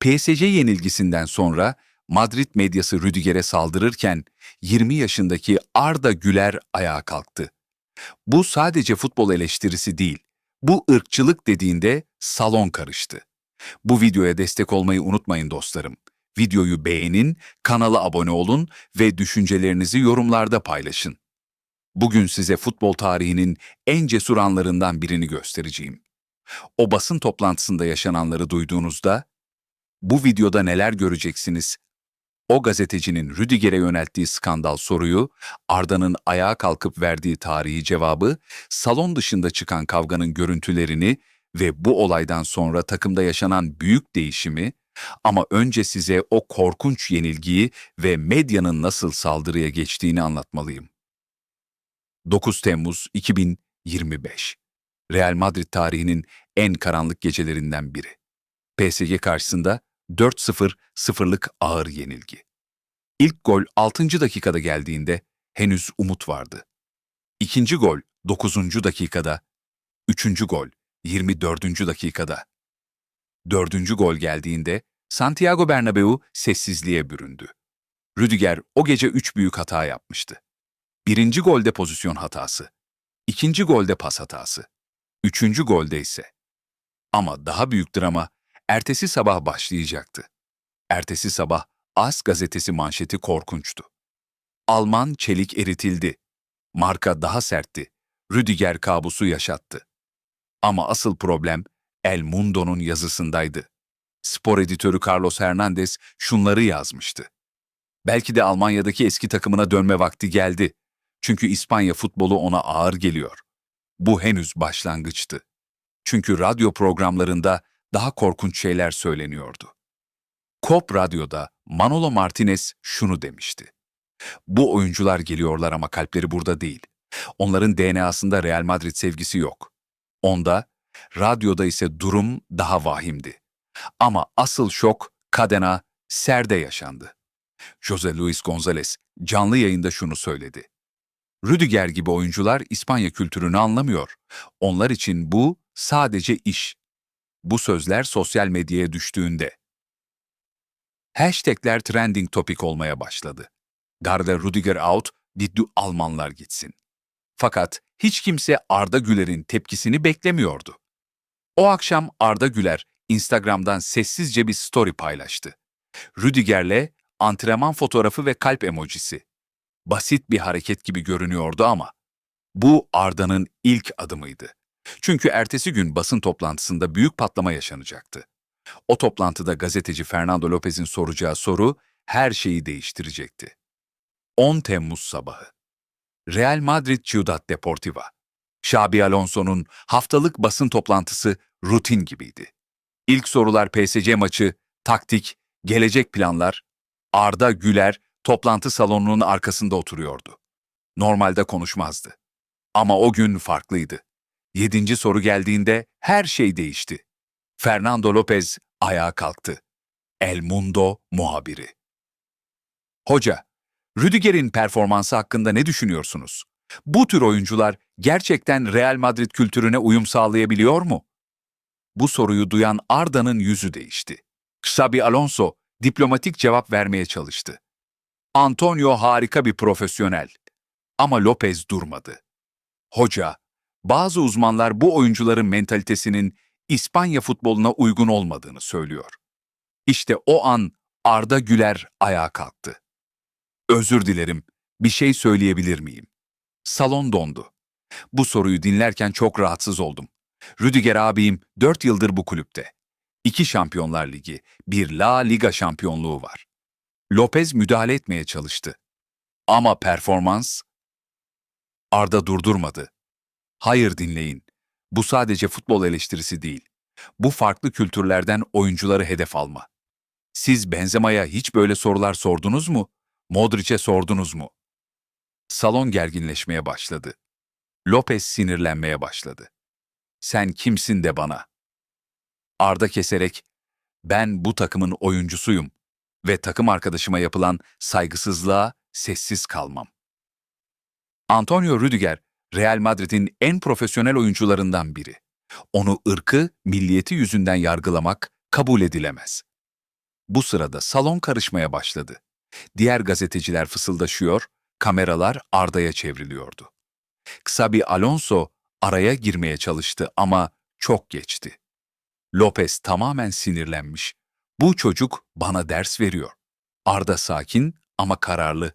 PSG yenilgisinden sonra Madrid medyası Rüdiger'e saldırırken 20 yaşındaki Arda Güler ayağa kalktı. Bu sadece futbol eleştirisi değil, bu ırkçılık dediğinde salon karıştı. Bu videoya destek olmayı unutmayın dostlarım. Videoyu beğenin, kanala abone olun ve düşüncelerinizi yorumlarda paylaşın. Bugün size futbol tarihinin en cesur anlarından birini göstereceğim. O basın toplantısında yaşananları duyduğunuzda, bu videoda neler göreceksiniz? O gazetecinin Rüdiger'e yönelttiği skandal soruyu, Arda'nın ayağa kalkıp verdiği tarihi cevabı, salon dışında çıkan kavganın görüntülerini ve bu olaydan sonra takımda yaşanan büyük değişimi, ama önce size o korkunç yenilgiyi ve medyanın nasıl saldırıya geçtiğini anlatmalıyım. 9 Temmuz 2025 Real Madrid tarihinin en karanlık gecelerinden biri. PSG karşısında 4-0-0'lık ağır yenilgi. İlk gol 6. dakikada geldiğinde henüz umut vardı. İkinci gol 9. dakikada, üçüncü gol 24. dakikada. Dördüncü gol geldiğinde Santiago Bernabeu sessizliğe büründü. Rüdiger o gece üç büyük hata yapmıştı. Birinci golde pozisyon hatası, ikinci golde pas hatası, üçüncü golde ise. Ama daha büyük drama ertesi sabah başlayacaktı. Ertesi sabah As gazetesi manşeti korkunçtu. Alman çelik eritildi. Marka daha sertti. Rüdiger kabusu yaşattı. Ama asıl problem El Mundo'nun yazısındaydı. Spor editörü Carlos Hernandez şunları yazmıştı. Belki de Almanya'daki eski takımına dönme vakti geldi. Çünkü İspanya futbolu ona ağır geliyor. Bu henüz başlangıçtı. Çünkü radyo programlarında daha korkunç şeyler söyleniyordu. Kop Radyo'da Manolo Martinez şunu demişti. Bu oyuncular geliyorlar ama kalpleri burada değil. Onların DNA'sında Real Madrid sevgisi yok. Onda, radyoda ise durum daha vahimdi. Ama asıl şok Cadena Ser'de yaşandı. Jose Luis González canlı yayında şunu söyledi. Rüdiger gibi oyuncular İspanya kültürünü anlamıyor. Onlar için bu sadece iş. Bu sözler sosyal medyaya düştüğünde. Hashtagler trending topik olmaya başladı. Garda Rüdiger out, Diddu Almanlar gitsin. Fakat hiç kimse Arda Güler'in tepkisini beklemiyordu. O akşam Arda Güler Instagram'dan sessizce bir story paylaştı. Rüdiger'le antrenman fotoğrafı ve kalp emojisi. Basit bir hareket gibi görünüyordu ama bu Arda'nın ilk adımıydı. Çünkü ertesi gün basın toplantısında büyük patlama yaşanacaktı. O toplantıda gazeteci Fernando Lopez'in soracağı soru her şeyi değiştirecekti. 10 Temmuz sabahı. Real Madrid Ciudad Deportiva. Xabi Alonso'nun haftalık basın toplantısı rutin gibiydi. İlk sorular PSG maçı, taktik, gelecek planlar. Arda Güler toplantı salonunun arkasında oturuyordu. Normalde konuşmazdı. Ama o gün farklıydı. Yedinci soru geldiğinde her şey değişti. Fernando Lopez ayağa kalktı. El Mundo muhabiri. Hoca, Rüdiger'in performansı hakkında ne düşünüyorsunuz? Bu tür oyuncular gerçekten Real Madrid kültürüne uyum sağlayabiliyor mu? Bu soruyu duyan Arda'nın yüzü değişti. Xabi Alonso diplomatik cevap vermeye çalıştı. Antonio harika bir profesyonel. Ama Lopez durmadı. Hoca, bazı uzmanlar bu oyuncuların mentalitesinin İspanya futboluna uygun olmadığını söylüyor. İşte o an Arda Güler ayağa kalktı. Özür dilerim, bir şey söyleyebilir miyim? Salon dondu. Bu soruyu dinlerken çok rahatsız oldum. Rüdiger abim 4 yıldır bu kulüpte. İki Şampiyonlar Ligi, bir La Liga şampiyonluğu var. Lopez müdahale etmeye çalıştı. Ama performans... Arda durdurmadı. Hayır dinleyin. Bu sadece futbol eleştirisi değil. Bu farklı kültürlerden oyuncuları hedef alma. Siz Benzema'ya hiç böyle sorular sordunuz mu? Modric'e sordunuz mu? Salon gerginleşmeye başladı. Lopez sinirlenmeye başladı. Sen kimsin de bana? Arda keserek, ben bu takımın oyuncusuyum ve takım arkadaşıma yapılan saygısızlığa sessiz kalmam. Antonio Rüdiger, Real Madrid'in en profesyonel oyuncularından biri. Onu ırkı, milliyeti yüzünden yargılamak kabul edilemez. Bu sırada salon karışmaya başladı. Diğer gazeteciler fısıldaşıyor, kameralar Arda'ya çevriliyordu. Xabi Alonso araya girmeye çalıştı ama çok geçti. Lopez tamamen sinirlenmiş. Bu çocuk bana ders veriyor. Arda sakin ama kararlı.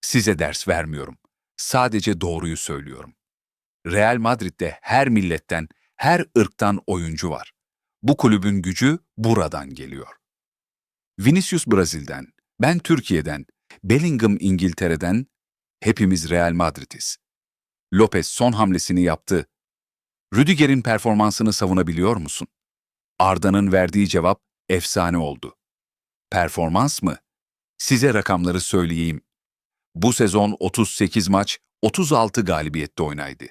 Size ders vermiyorum. Sadece doğruyu söylüyorum. Real Madrid'de her milletten, her ırktan oyuncu var. Bu kulübün gücü buradan geliyor. Vinicius Brazil'den, ben Türkiye'den, Bellingham İngiltere'den, hepimiz Real Madrid'iz. Lopez son hamlesini yaptı. Rüdiger'in performansını savunabiliyor musun? Arda'nın verdiği cevap efsane oldu. Performans mı? Size rakamları söyleyeyim. Bu sezon 38 maç, 36 galibiyette oynaydı.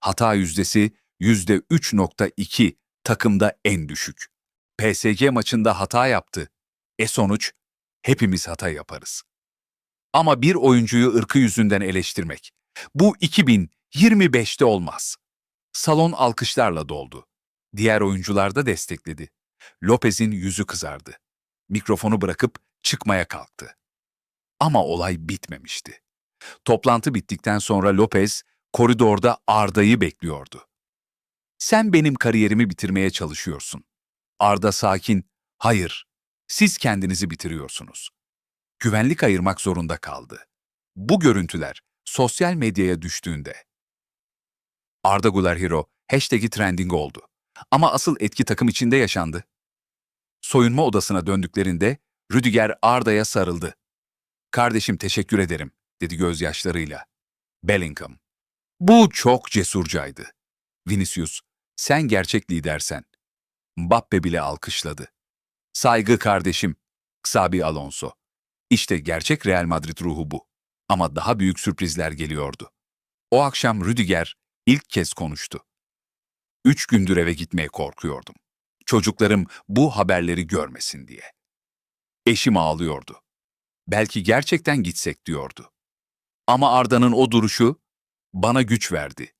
Hata yüzdesi %3.2, takımda en düşük. PSG maçında hata yaptı. E sonuç, hepimiz hata yaparız. Ama bir oyuncuyu ırkı yüzünden eleştirmek, bu 2025'te olmaz. Salon alkışlarla doldu. Diğer oyuncular da destekledi. Lopez'in yüzü kızardı. Mikrofonu bırakıp çıkmaya kalktı. Ama olay bitmemişti. Toplantı bittikten sonra Lopez koridorda Arda'yı bekliyordu. Sen benim kariyerimi bitirmeye çalışıyorsun. Arda sakin, hayır, siz kendinizi bitiriyorsunuz. Güvenlik ayırmak zorunda kaldı. Bu görüntüler sosyal medyaya düştüğünde Arda Güler Hero hashtag'i trending oldu. Ama asıl etki takım içinde yaşandı. Soyunma odasına döndüklerinde Rüdiger Arda'ya sarıldı. Kardeşim teşekkür ederim, dedi gözyaşlarıyla. Bellingham. Bu çok cesurcaydı. Vinicius, sen gerçek lidersen. Mbappe bile alkışladı. Saygı kardeşim. Xabi Alonso. İşte gerçek Real Madrid ruhu bu. Ama daha büyük sürprizler geliyordu. O akşam Rüdiger ilk kez konuştu. Üç gündür eve gitmeye korkuyordum. Çocuklarım bu haberleri görmesin diye. Eşim ağlıyordu. Belki gerçekten gitsek diyordu. Ama Arda'nın o duruşu bana güç verdi.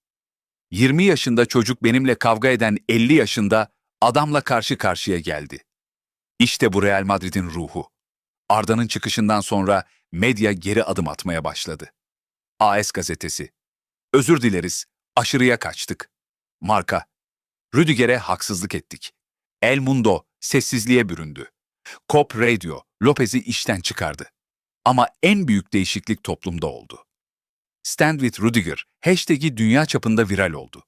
20 yaşında çocuk benimle kavga eden 50 yaşında adamla karşı karşıya geldi. İşte bu Real Madrid'in ruhu. Arda'nın çıkışından sonra medya geri adım atmaya başladı. AS gazetesi. Özür dileriz, aşırıya kaçtık. Marka. Rüdiger'e haksızlık ettik. El Mundo sessizliğe büründü. Cop Radio Lopez'i işten çıkardı. Ama en büyük değişiklik toplumda oldu. Stand with Rudiger hashtag'i dünya çapında viral oldu.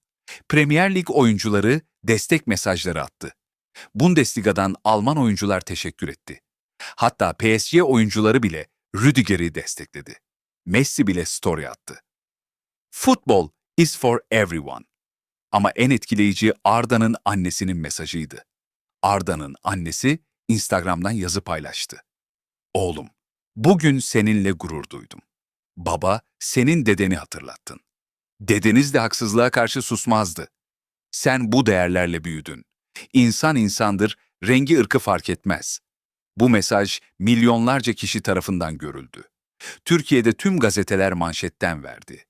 Premier Lig oyuncuları destek mesajları attı. Bundesliga'dan Alman oyuncular teşekkür etti. Hatta PSG oyuncuları bile Rüdiger'i destekledi. Messi bile story attı. Football is for everyone. Ama en etkileyici Arda'nın annesinin mesajıydı. Arda'nın annesi Instagram'dan yazı paylaştı. Oğlum, bugün seninle gurur duydum. Baba, senin dedeni hatırlattın. Dedeniz de haksızlığa karşı susmazdı. Sen bu değerlerle büyüdün. İnsan insandır, rengi ırkı fark etmez. Bu mesaj milyonlarca kişi tarafından görüldü. Türkiye'de tüm gazeteler manşetten verdi.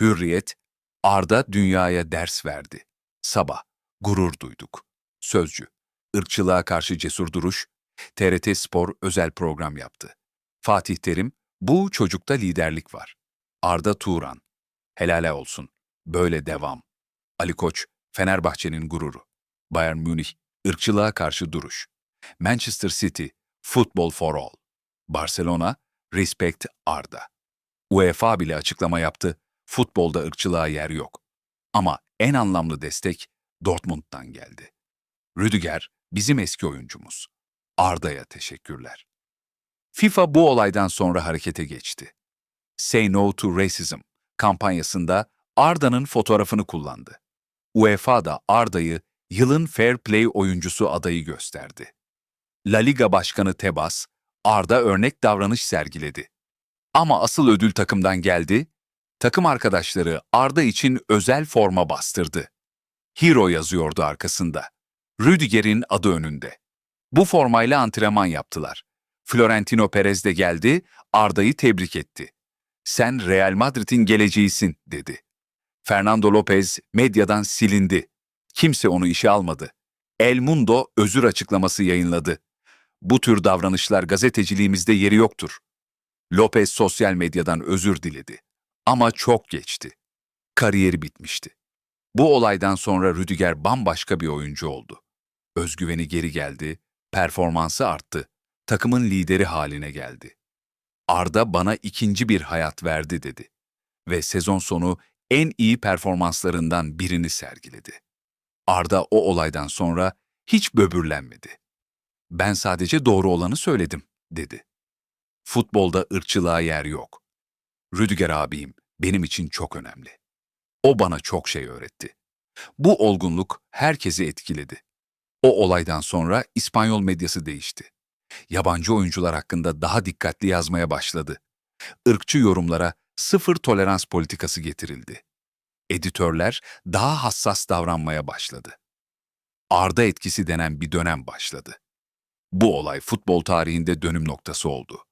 Hürriyet, Arda dünyaya ders verdi. Sabah, gurur duyduk. Sözcü, ırkçılığa karşı cesur duruş, TRT Spor özel program yaptı. Fatih Terim, bu çocukta liderlik var. Arda Turan, helale olsun, böyle devam. Ali Koç, Fenerbahçe'nin gururu. Bayern Münih, ırkçılığa karşı duruş. Manchester City, Football for All. Barcelona, Respect Arda. UEFA bile açıklama yaptı, futbolda ırkçılığa yer yok. Ama en anlamlı destek Dortmund'dan geldi. Rüdiger bizim eski oyuncumuz. Arda'ya teşekkürler. FIFA bu olaydan sonra harekete geçti. Say No to Racism kampanyasında Arda'nın fotoğrafını kullandı. UEFA da Arda'yı yılın Fair Play oyuncusu adayı gösterdi. La Liga Başkanı Tebas, Arda örnek davranış sergiledi. Ama asıl ödül takımdan geldi, takım arkadaşları Arda için özel forma bastırdı. Hero yazıyordu arkasında. Rüdiger'in adı önünde. Bu formayla antrenman yaptılar. Florentino Perez de geldi, Arda'yı tebrik etti. Sen Real Madrid'in geleceğisin, dedi. Fernando Lopez medyadan silindi. Kimse onu işe almadı. El Mundo özür açıklaması yayınladı. Bu tür davranışlar gazeteciliğimizde yeri yoktur. Lopez sosyal medyadan özür diledi. Ama çok geçti. Kariyeri bitmişti. Bu olaydan sonra Rüdiger bambaşka bir oyuncu oldu. Özgüveni geri geldi, performansı arttı, takımın lideri haline geldi. Arda bana ikinci bir hayat verdi dedi. Ve sezon sonu en iyi performanslarından birini sergiledi. Arda o olaydan sonra hiç böbürlenmedi. Ben sadece doğru olanı söyledim, dedi. Futbolda ırkçılığa yer yok. Rüdiger abim benim için çok önemli. O bana çok şey öğretti. Bu olgunluk herkesi etkiledi. O olaydan sonra İspanyol medyası değişti. Yabancı oyuncular hakkında daha dikkatli yazmaya başladı. Irkçı yorumlara sıfır tolerans politikası getirildi. Editörler daha hassas davranmaya başladı. Arda etkisi denen bir dönem başladı. Bu olay futbol tarihinde dönüm noktası oldu.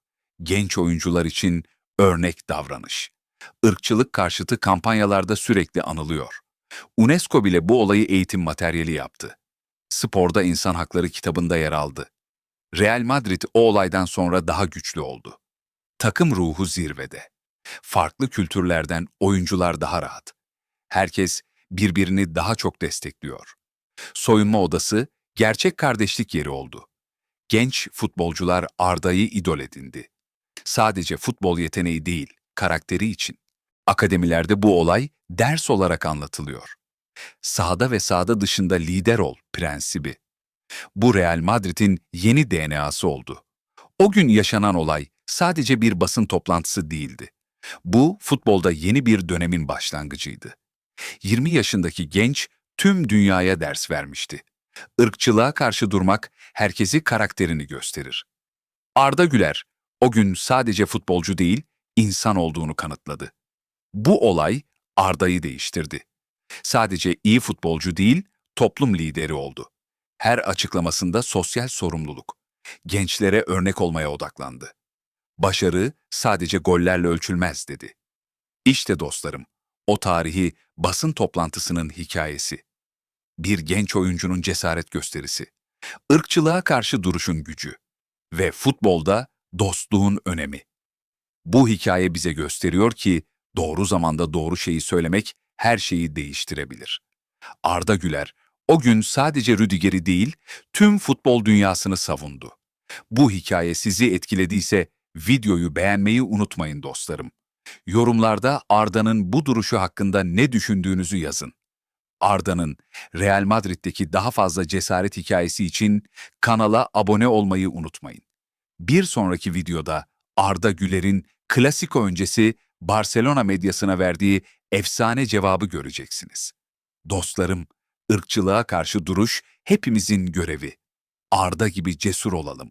Genç oyuncular için örnek davranış. Irkçılık karşıtı kampanyalarda sürekli anılıyor. UNESCO bile bu olayı eğitim materyali yaptı. Sporda İnsan Hakları kitabında yer aldı. Real Madrid o olaydan sonra daha güçlü oldu. Takım ruhu zirvede. Farklı kültürlerden oyuncular daha rahat. Herkes birbirini daha çok destekliyor. Soyunma odası gerçek kardeşlik yeri oldu. Genç futbolcular Arda'yı idol edindi. Sadece futbol yeteneği değil, karakteri için. Akademilerde bu olay ders olarak anlatılıyor. Sahada ve sahada dışında lider ol prensibi. Bu Real Madrid'in yeni DNA'sı oldu. O gün yaşanan olay sadece bir basın toplantısı değildi. Bu futbolda yeni bir dönemin başlangıcıydı. 20 yaşındaki genç tüm dünyaya ders vermişti. Irkçılığa karşı durmak herkesi karakterini gösterir. Arda Güler o gün sadece futbolcu değil, insan olduğunu kanıtladı. Bu olay Arda'yı değiştirdi. Sadece iyi futbolcu değil, toplum lideri oldu. Her açıklamasında sosyal sorumluluk, gençlere örnek olmaya odaklandı. Başarı sadece gollerle ölçülmez dedi. İşte dostlarım, o tarihi basın toplantısının hikayesi. Bir genç oyuncunun cesaret gösterisi, ırkçılığa karşı duruşun gücü ve futbolda dostluğun önemi. Bu hikaye bize gösteriyor ki doğru zamanda doğru şeyi söylemek her şeyi değiştirebilir. Arda Güler o gün sadece Rüdiger'i değil, tüm futbol dünyasını savundu. Bu hikaye sizi etkilediyse videoyu beğenmeyi unutmayın dostlarım. Yorumlarda Arda'nın bu duruşu hakkında ne düşündüğünüzü yazın. Arda'nın Real Madrid'deki daha fazla cesaret hikayesi için kanala abone olmayı unutmayın. Bir sonraki videoda Arda Güler'in klasiko öncesi Barcelona medyasına verdiği efsane cevabı göreceksiniz. Dostlarım, ırkçılığa karşı duruş hepimizin görevi. Arda gibi cesur olalım.